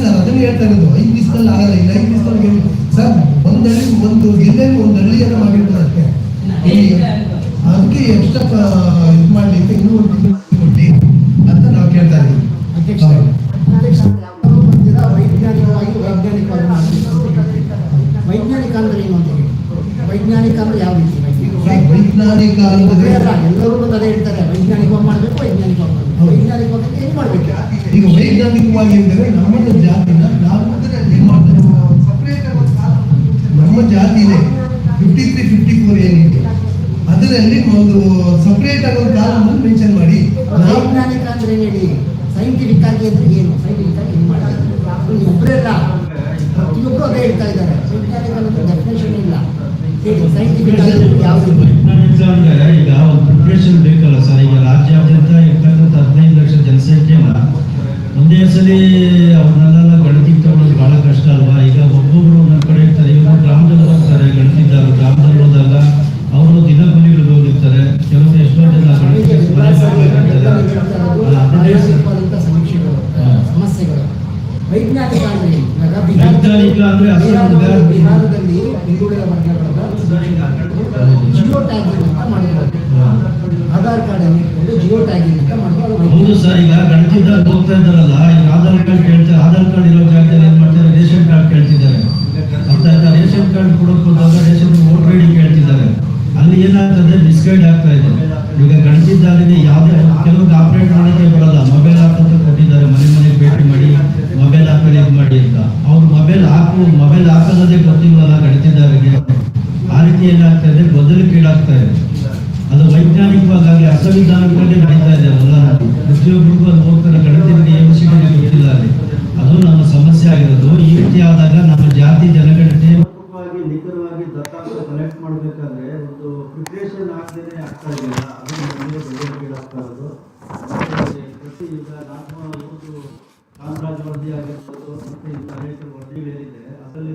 ಅದೇ ಸರ್ ಅದನ್ನ ಹೇಳ್ತಾ ಇರೋದು ಐದು ದಿವಸದಲ್ಲಿ ಆಗಲ್ಲ ಇಲ್ಲ ಐದು ದಿವಸದಲ್ಲಿ ಹೇಳಿ ಸರ್ ಒಂದು ಹಳ್ಳಿ ಒಂದು ಜಿಲ್ಲೆಯಲ್ಲಿ ಒಂದು ಹಳ್ಳಿಯನ್ನು ಮಾಡಿರ್ತಾರೆ ಅದಕ್ಕೆ. ಅದಕ್ಕೆ ಎಕ್ಸ್ಟ್ರಾ ಇದು ಮಾಡ್ಲಿಕ್ಕೆ ಇನ್ನೂ ಒಂದು ತಿಂಗಳು ಅಂತ ನಾವು ಕೇಳ್ತಾ ಇದ್ದೀವಿ. ವೈಜ್ಞಾನಿಕವಾಗಿ ವೈಜ್ಞಾನಿಕವಾಗಿ ಮಾಡ್ಬೇಕು. ವೈಜ್ಞಾನಿಕ ಅಂದ್ರೆ ಏನು ಅಂತ ವೈಜ್ಞಾನಿಕ ಅಂದ್ರೆ ಯಾವ ರೀತಿ? ವೈಜ್ಞಾನಿಕ ಎಲ್ಲರೂ ಅದೇ ಹೇಳ್ತಾರೆ ಮಾಡಬೇಕು ವೈಜ್ಞಾನಿಕವಾಗಿ ಮಾಡಬೇಕು ಹೌದು. ವೈಜ್ಞಾನಿಕವಾಗಿ ಹೆಂಗ್ ಮಾಡ್ಬೇಕು ಈಗ ವೈಜ್ಞಾನಿಕವಾಗಿ ಅಂದರೆ ನಮ್ಮ ಜಾತಿನ ನಾವು ನಮ್ಮ ಜಾತಿ ಇದೆ. ಫಿಫ್ಟಿ ತ್ರೀ ಫಿಫ್ಟಿ ಫೋರ್ ಏನಿದೆ ಅದರಲ್ಲಿ ಒಂದು ಸಪ್ರೇಟ್ ಆಗಿ ಒಂದು ಮೆನ್ಷನ್ ಮಾಡಿ. ನಾವು ವೈಜ್ಞಾನಿಕ ಅಂದ್ರೆ ಏನು ಹೇಳಿ ಸೈಂಟಿಫಿಕ್ ಆಗಿ ಅಂದ್ರೆ ಏನು? ಸೈಂಟಿಫಿಕ್ ಆಗಿ ಏನು ಮಾಡಿ ನೀವು ಒಬ್ಬರೇ ಅಲ್ಲ. ಪ್ರತಿಯೊಬ್ಬರು ಅದೇ ಹೇಳ್ತಾ ಇದ್ದಾರೆ. ವೈಜ್ಞಾನಿಕ ಅನ್ನೋದು ಡೆಫಿನೇಷನ್ ಇಲ್ಲ. ಹೇಳಿ ಸೈಂಟಿಫಿಕ್ ಆಗಿ ಯಾವುದು? ವೈಜ್ಞಾನಿಕ ಅಂದ್ರೆ ಈಗ ಒಂದು ಪ್ರಿಪ್ರೇಷನ್ ಬೇಕಲ್ಲ ಸರ್. ಈಗ ರಾಜ್ಯಾದ್ಯಂತ ಇರ್ತಕ್ಕಂಥ ಹದಿನೈದು ಲಕ್ಷ ಜನಸಂಖ್ಯೆನ ಒಂದೇ ಸಲಿ ಅವ್ರನ್ನೆಲ್ಲ ಗಣತಿ ತಗೊಳ್ಳೋದು ಭಾಳ ಕಷ್ಟ ಅಲ್ವಾ? ಈಗ ಒಬ್ಬೊಬ್ರು ಒಂದೊಂದು ಕಡೆ ಇರ್ತಾರೆ. ಇವರು ಗ್ರಾಮದಲ್ಲಿ ಹೋಗ್ತಾರೆ ಗಣತಿದ್ದಾರೆ. ಗ್ರಾಮದಲ್ಲಿ ಹೋದಾಗ ಅವರು ದಿನ ಬಲಿಗಳಿಗೆ ಹೋಗಿರ್ತಾರೆ. ಕೆಲವರು ಎಷ್ಟೋ ಜನ ವೈಜ್ಞಾನಿಕ ಅಂದ್ರೆ ಬಿಹಾರದಲ್ಲಿ- ಬಿಹಾರ- ಬಿಹಾರದಲ್ಲಿ ಹಿಂದುಳಿದ ವರ್ಗಗಳ ಜಿಯೋ ಟ್ಯಾಗಿಂಗ್ ಅಂತ ಮಾಡಿರೋದು ಆಧಾರ್ ಕಾರ್ಡ್ ಜಿಯೋ ಟ್ಯಾಗಿಂಗ್ ಅಂತ ಮಾಡಿರೋದು ಹೌದು ಸರ್ ಈಗ ಗಣತಿದಾಗ ಹೋಗ್ತಾ ಇದ್ದಾರಲ್ಲ ಈಗ ಆಧಾರ್ ಕಾರ್ಡ್ ಇರೋ ಜಾಗದಲ್ಲಿ ಏನ್ ಮಾಡ್ತಾರೆ ರೇಷನ್ ಕಾರ್ಡ್ ಕೇಳ್ತಿದ್ದಾರೆ ಅರ್ಥ ಆಯ್ತಾ ರೇಷನ್ ಕಾರ್ಡ್ ಕೊಡೋಕೆ ಹೋದಾಗ ರೇಷನ್ ವೋಟರ್ ಐಡಿ ಕೇಳ್ತಿದ್ದಾರೆ ಅಲ್ಲಿ ಏನಾಗ್ತದೆ ಮಿಸ್ಗೈಡ್ ಆಗ್ತಾ ಇದೆ ಈಗ ಗಣತಿದ್ದಾಗಲೇ ಯಾವುದೇ ಕೆಲವ್ರಿಗೆ ಆಪರೇಟ್ ಮಾಡೋಕ್ಕೆ ಬರಲ್ಲ ಮೊಬೈಲ್ ಆಪ್ ಅಂತ ಕೊಟ್ಟಿದ್ದಾರೆ ಮನೆ ಮನೆಗೆ ಭೇಟಿ ಮಾಡಿ ಮೊಬೈಲ್ ಆಪಲ್ಲಿ ಇದು ಮಾಡಿ ಅಂತ ಅವ್ರು ಮೊಬೈಲ್ ಹಾಕು ಮೊಬೈಲ್ ಹಾಕೋದೇ ಗೊತ್ತಿಲ್ವಲ್ಲ ಗಣತಿದಾರರಿಗೆ ಆ ರೀತಿ ಏನಾಗ್ತಾ ಇದೆ ಗೊಂದಲಕ್ಕೀಡಾಗ್ತಾ ಇದೆ ಅದು ವೈಜ್ಞಾನಿಕವಾಗಿ ಅಸಂವಿಧಾನಿಕವಾಗಿ ನಡೀತಾ ಇದೆ ಎಲ್ಲ ಪ್ರತಿಯೊಬ್ಬರಿಗೂ ಅದು ಹೋಗ್ತಾರೆ ಗಣತಿಗೆ ಎಬಿಸಿಡಿ ಗೊತ್ತಿಲ್ಲ ಅಲ್ಲಿ ಅದು ನಮ್ಮ ಸಮಸ್ಯೆ ಆಗಿರೋದು ಈ ರೀತಿ ಆದಾಗ ನಮ್ಮ ಜಾತಿ ಜನಗಣತಿ ನಿಖರವಾಗಿ ದತ್ತಾಂಶ ಕಲೆಕ್ಟ್ ಮಾಡಬೇಕಾದ್ರೆ ಒಂದು ಪ್ರಿಪ್ರೇಷನ್ ಆಗದೇನೆ ಆಗ್ತಾ ಇಲ್ಲ ಅದು ನಮಗೆ ಬೆಳವಣಿಗೆಗಳಾಗ್ತಾ ಇರೋದು ಪ್ರತಿ ಈಗ ನಮ್ಮ ಒಂದು ಕಾಮರಾಜ್ ವರದಿ ಆಗಿರ್ಬೋದು ಮತ್ತೆ ಅನೇಕ ವರದಿಗಳಿದೆ ಅದರಲ್ಲಿ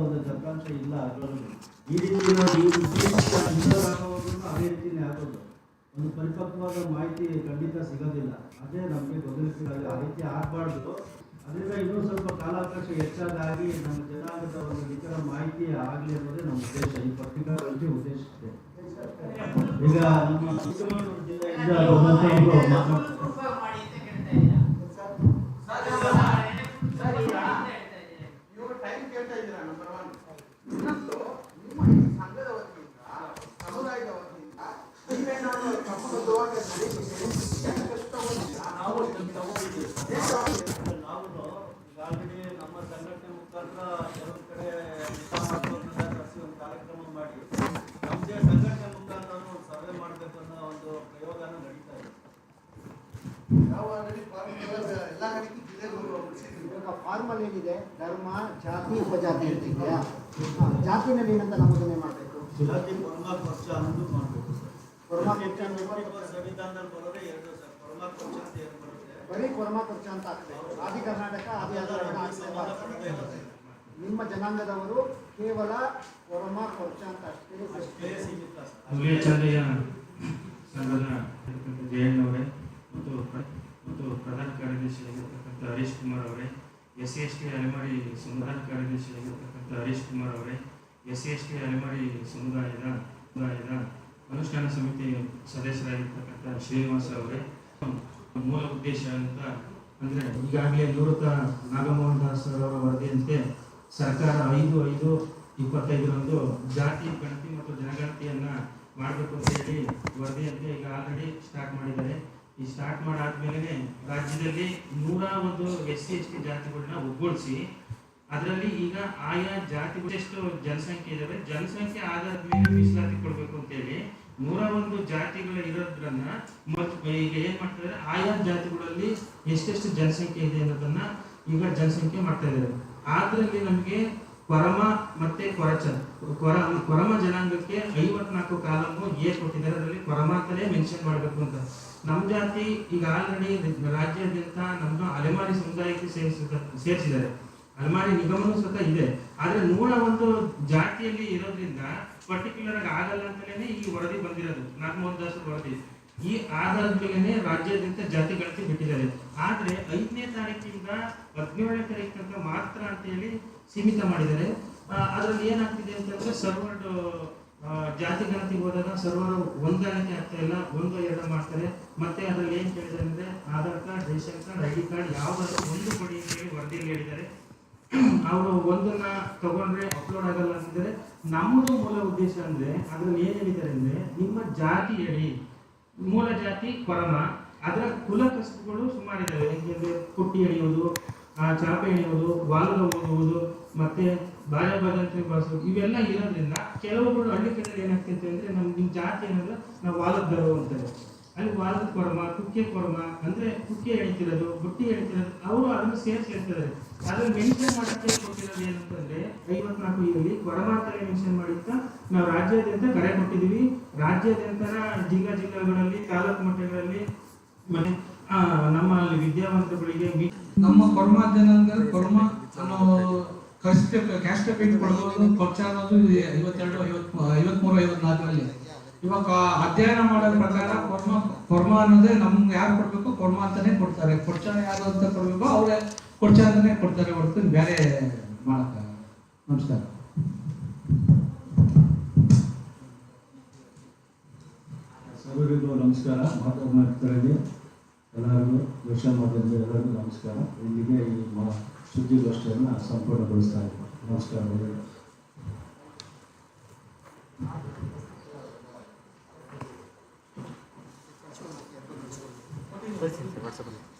ಒಂದು ದತ್ತಾಂಶ ಇಲ್ಲ ಅದರಲ್ಲಿ ಈ ರೀತಿ ಅದೇ ರೀತಿಯೇ ಆಗೋದು ಒಂದು ಪರಿಪಕ್ವವಾದ ಮಾಹಿತಿ ಖಂಡಿತ ಸಿಗೋದಿಲ್ಲ. ಅದೇ ನಮಗೆ ಗೊತ್ತಿಲ್ಲ ಆ ರೀತಿ ಆಗಬಾರ್ದು. ಅದರಿಂದ ಇನ್ನೂ ಸ್ವಲ್ಪ ಕಾಲಾವಕಾಶ ಹೆಚ್ಚಾದಾಗಿ ನಮ್ಮ ಜನಾಂಗದ ಒಂದು ನಿಖರ ಮಾಹಿತಿ ಆಗಲಿ ಅನ್ನೋದೇ ನಮ್ಮ ಉದ್ದೇಶ ಈ ಪತ್ರಿಕಾಗೋಷ್ಠಿ ಉದ್ದೇಶಿಸಿದೆ ಈಗ ನಮ್ಮ ಚಿಕ್ಕಮಗಳೂರು ಜಿಲ್ಲೆಯಿಂದ. ಈಗಾಗಲೇ ನಮ್ಮ ಸಂಘಟನೆ ಮುಖಾಂತರ ಕೆಲವು ಕಡೆ ಒಂದು ಕಾರ್ಯಕ್ರಮ ಮಾಡಿ ನಮ್ಮದೇ ಸಂಘಟನೆ ಮುಖಾಂತರ ಒಂದು ಸರ್ವೆ ಮಾಡಬೇಕು ಅನ್ನೋ ಒಂದು ಪ್ರಯೋಗನ ನಡೀತಾ ಇದೆ. ಯಾವ ಫಾರ್ಮಲ್ ಎಲ್ಲ ಕಡೆಗೂ ಜಿಲ್ಲೆಗಳು ಇವಾಗ ಫಾರ್ಮಲ್ ಏನಿದೆ ಧರ್ಮ ಜಾತಿ ಉಪಜಾತಿ ಹಾ, ಜಾತಿನಲ್ಲಿ ಏನಂತ ನಮೂದನೆ ಮಾಡಬೇಕು? ಜಾತಿ ಪರಮಾತ್ಮ ಪಕ್ಷ ಅನ್ನೋದು ಮಾಡಬೇಕು. ಪರಮಾತ್ಮ ಸಂವಿಧಾನದಲ್ಲಿ ಬರೋದೇ ಎರಡು ಸರ್. ಪರಮಾತ್ಮ ಪಕ್ಷ ಅಂತ ಬರೀ ಕೊರಮಾ ಖರ್ಚು ಅಂತ ಆಗ್ತದೆ. ಆದಿ ಕರ್ನಾಟಕ ಆದಿ. ನಿಮ್ಮ ಜನಾಂಗದವರು ಕೇವಲ ಕೊರಮಾ ಖರ್ಚು ಅಂತ ಅಷ್ಟೇ ಜಯಣ್ಣವರೇ ಮತ್ತು ಪ್ರ- ಮತ್ತು ಪ್ರಧಾನ ಕಾರ್ಯದರ್ಶಿಯಾಗಿರ್ತಕ್ಕಂಥ ಹರೀಶ್ ಕುಮಾರ್ ಅವರೇ ಎಸ್ ಸಿ ಎಸ್ ಟಿ ಅಲೆಮಾರಿ ಸಮುದಾಯ ಕಾರ್ಯದರ್ಶಿಯಾಗಿರ್ತಕ್ಕಂಥ ಹರೀಶ್ ಕುಮಾರ್ ಅವರೇ ಎಸ್ ಸಿ ಎಸ್ ಟಿ ಅಲೆಮಾರಿ ಸಮುದಾಯದ ಸಮುದಾಯದ ಅನುಷ್ಠಾನ ಸಮಿತಿ ಸದಸ್ಯರಾಗಿರ್ತಕ್ಕಂಥ ಶ್ರೀನಿವಾಸ ಅವರೇ. ಮೂಲ ಉದ್ದೇಶ ಅಂತ ಅಂದರೆ ಈಗಾಗಲೇ ನಿವೃತ್ತ ನಾಗಮೋಹನ್ ದಾಸ್ ಅವರ ವರದಿಯಂತೆ ಸರ್ಕಾರ ಐದು ಐದು ಇಪ್ಪತ್ತೈದರಂದು ಜಾತಿ ಗಣತಿ ಮತ್ತು ಜನಗಣತಿಯನ್ನ ಮಾಡಬೇಕು ಅಂತ ಹೇಳಿ ವರದಿಯಂತೆ ಈಗ ಆಲ್ರೆಡಿ ಸ್ಟಾರ್ಟ್ ಮಾಡಿದ್ದಾರೆ. ಈ ಸ್ಟಾರ್ಟ್ ಮಾಡಾದ್ಮೇಲೆ ರಾಜ್ಯದಲ್ಲಿ ನೂರ ಒಂದು ಎಸ್ ಸಿ ಎಸ್ ಟಿ ಜಾತಿಗಳನ್ನ ಒಗ್ಗೂಡಿಸಿ ಅದರಲ್ಲಿ ಈಗ ಆಯಾ ಜಾತಿಗಳು ಎಷ್ಟು ಜನಸಂಖ್ಯೆ ಇದಾವೆ. ಜನಸಂಖ್ಯೆ ಆಧಾರದ ಮೇಲೆ ಮೀಸಲಾತಿ ಕೊಡಬೇಕು ಅಂತೇಳಿ ನೂರ ಒಂದು ಜಾತಿಗಳು ಇರೋದ್ರನ್ನ ಮತ್ತು ಈಗ ಏನ್ ಮಾಡ್ತಾರೆ ಆಯಾ ಜಾತಿಗಳಲ್ಲಿ ಎಷ್ಟೆಷ್ಟು ಜನಸಂಖ್ಯೆ ಇದೆ ಅನ್ನೋದನ್ನ ಈಗ ಜನಸಂಖ್ಯೆ ಮಾಡ್ತಾ ಇದ್ದಾರೆ ಆದ್ರಲ್ಲಿ ನಮಗೆ ಕೊರಮ ಮತ್ತೆ ಕೊರಚ, ಕೊರ, ಕೊರಮ ಜನಾಂಗಕ್ಕೆ ಐವತ್ನಾಲ್ಕು ಕಾಲಮು ಏ ಕೊಟ್ಟಿದ್ದಾರೆ. ಅದರಲ್ಲಿ ಕೊರಮ ಅಂತಾನೆ ಮೆನ್ಷನ್ ಮಾಡಬೇಕು ಅಂತ. ನಮ್ಮ ಜಾತಿ ಈಗ ಆಲ್ರೆಡಿ ರಾಜ್ಯಾದ್ಯಂತ ನಮ್ಮ ಅಲೆಮಾರಿ ಸಮುದಾಯಕ್ಕೆ ಸೇರಿಸಿದ, ಸೇರಿಸಿದ್ದಾರೆ. ಅಲೆಮಾರಿ ನಿಗಮನೂ ಸ್ವತಃ ಇದೆ. ಆದ್ರೆ ನೂರ ಒಂದು ಜಾತಿಯಲ್ಲಿ ಇರೋದ್ರಿಂದ ಪರ್ಟಿಕ್ಯುಲರ್ ಆಗಿ ಆಗಲ್ಲ ಅಂತಲೇ ಈ ವರದಿ ಬಂದಿರೋದು. ನಾಗಮೋಹನ್ ದಾಸ್ ವರದಿ ಈ ಆಧಾರದ ಮೇಲೆ ರಾಜ್ಯಾದ್ಯಂತ ಜಾತಿ ಗಣತಿ ಬಿಟ್ಟಿದ್ದಾರೆ. ಆದ್ರೆ ಐದನೇ ತಾರೀಕಿಂದ ಹದಿನೇಳನೇ ತಾರೀಕು ತನಕ ಮಾತ್ರ ಅಂತ ಹೇಳಿ ಸೀಮಿತ ಮಾಡಿದ್ದಾರೆ. ಅದರಲ್ಲಿ ಏನಾಗ್ತಿದೆ ಅಂತಂದ್ರೆ ಸರ್ವರ್ ಜಾತಿ ಗಣತಿಗೆ ಹೋದಾಗ ಸರ್ವರ್ ಹೊಂದಾಣಿಕೆ ಆಗ್ತಾ ಇಲ್ಲ, ಒಂದು ಎರಡು ಮಾಡ್ತಾರೆ. ಮತ್ತೆ ಅದ್ರಲ್ಲಿ ಏನ್ ಕೇಳಿದ್ದಾರೆ ಅಂದ್ರೆ Aadhaar card, ration card, I D card ಯಾವ್ದಾದ್ರು ಒಂದು ಕೊಡಿ ಅಂತ ಹೇಳಿ ವರದಿಯಲ್ಲಿ ಹೇಳಿದ್ದಾರೆ. ಅವರು ಒಂದನ್ನ ತಗೊಂಡ್ರೆ ಅಪ್ಲೋಡ್ ಆಗಲ್ಲ ಅಂತಿದ್ದಾರೆ. ನಮ್ಮದು ಮೂಲ ಉದ್ದೇಶ ಅಂದ್ರೆ ಅದ್ರಲ್ಲಿ ಹೇಳಿದ್ದಾರೆ ಅಂದ್ರೆ ನಿಮ್ಮ ಜಾತಿ ಹೇಳಿ ಮೂಲ ಜಾತಿ ಕೊರಮ, ಅದರ ಕುಲ ಕಸುಬುಗಳು ಸುಮಾರಿದ್ದಾವೆ ಹೆಂಗೆಂದರೆ ಪುಟ್ಟಿ ಎಳೆಯುವುದು ಚಾಪೆ ಎಳೆಯುವುದು ವಾಲದ ಓದುವುದು ಮತ್ತೆ ಬಾಯ ಬದಂತೆ ಬಳಸೋದು ಇವೆಲ್ಲ ಇರೋದ್ರಿಂದ ಕೆಲವುಗಳು ಹಳ್ಳಿ ಕಡೆಯಲ್ಲಿ ಏನಾಗ್ತೈತೆ ಅಂದ್ರೆ ನಮ್ ನಿಮ್ ಜಾತಿ ಏನಂದ್ರೆ ನಾವು ವಾಲದ ಅಂತಾರೆ ಅಲ್ಲಿ ವಾರದ ಕೊರ್ಮ ಕುಕ್ಕೆ ಕೊರ್ಮ ಅಂದ್ರೆ ಕುಕ್ಕೆ ಎಳಿತಿರೋದು ಬುಟ್ಟಿ ಎಳಿತಿರೋದು ಅವರು ಅದನ್ನು ಸೇರಿಸಿ ಹೇಳ್ತಿದ್ದಾರೆ. ಅದನ್ನ ಮೆನ್ಷನ್ ಮಾಡಕ್ಕೆ ಕೊಟ್ಟಿರೋದು ಏನಂತಂದ್ರೆ ಐವತ್ನಾಲ್ಕು ಇಲ್ಲಿ ಕೊಡಮ ಅಂತಲೇ ಮೆನ್ಷನ್ ಮಾಡಿತ್ತ ನಾವು ರಾಜ್ಯಾದ್ಯಂತ ಕರೆ ಕೊಟ್ಟಿದೀವಿ ರಾಜ್ಯಾದ್ಯಂತ ಜಿಲ್ಲಾ ಜಿಲ್ಲೆಗಳಲ್ಲಿ ತಾಲೂಕು ಮಟ್ಟಗಳಲ್ಲಿ ಮತ್ತೆ ಆ, ನಮ್ಮ ಅಲ್ಲಿ ವಿದ್ಯಾವಂತಗಳಿಗೆ ನಮ್ಮ ಕೊರ್ಮ ಜನಾಂಗ ಕೊರ್ಮ ಅನ್ನೋ ಕಷ್ಟ ಕ್ಯಾಸ್ಟ್ ಪೇಟ್ ಕೊಡಬಹುದು ಖರ್ಚಾಗೋದು ಐವತ್ತೆರಡು ಐವತ್ ಐವತ್ಮೂರು ಐವತ್ನಾಲ್ಕರಲ್ಲಿ. ಇವಾಗ ಅಧ್ಯಯನ ಮಾಡೋದ್ರ ಪ್ರಕಾರ ಕೊರ್ಮ ಕೊರ್ಮ ಅನ್ನೋದೇ ನಮ್ಗೆ ಯಾರು ಕೊಡ್ಬೇಕು? ಕೊರ್ಮ ಅಂತಾನೆ ಕೊಡ್ತಾರೆ. ಕೊಡ್ಚ ಯಾರು ಅಂತ ಕೊಡ್ಬೇಕು? ಅವರೇ ಕೊಡ್ಚ ಅಂತಾನೆ ಕೊಡ್ತಾರೆ ಹೊರತು ಬೇರೆ ಮಾಡಕ್ಕ ನಮಸ್ಕಾರ. ಸರ್ವರಿಗೂ ನಮಸ್ಕಾರ. ಮಾತಾಡ್ತಾರೆ ಎಲ್ಲರಿಗೂ ದರ್ಶನ ಮಾಡಿದ್ರೆ ಎಲ್ಲರಿಗೂ ನಮಸ್ಕಾರ. ಇಲ್ಲಿಗೆ ಈ ಸುದ್ದಿಗೋಷ್ಠಿಯನ್ನು ಸಂಪೂರ್ಣಗೊಳಿಸ್ತಾ ಇದ್ದೀನಿ. ನಮಸ್ಕಾರ হোয়াটসঅ্যাপ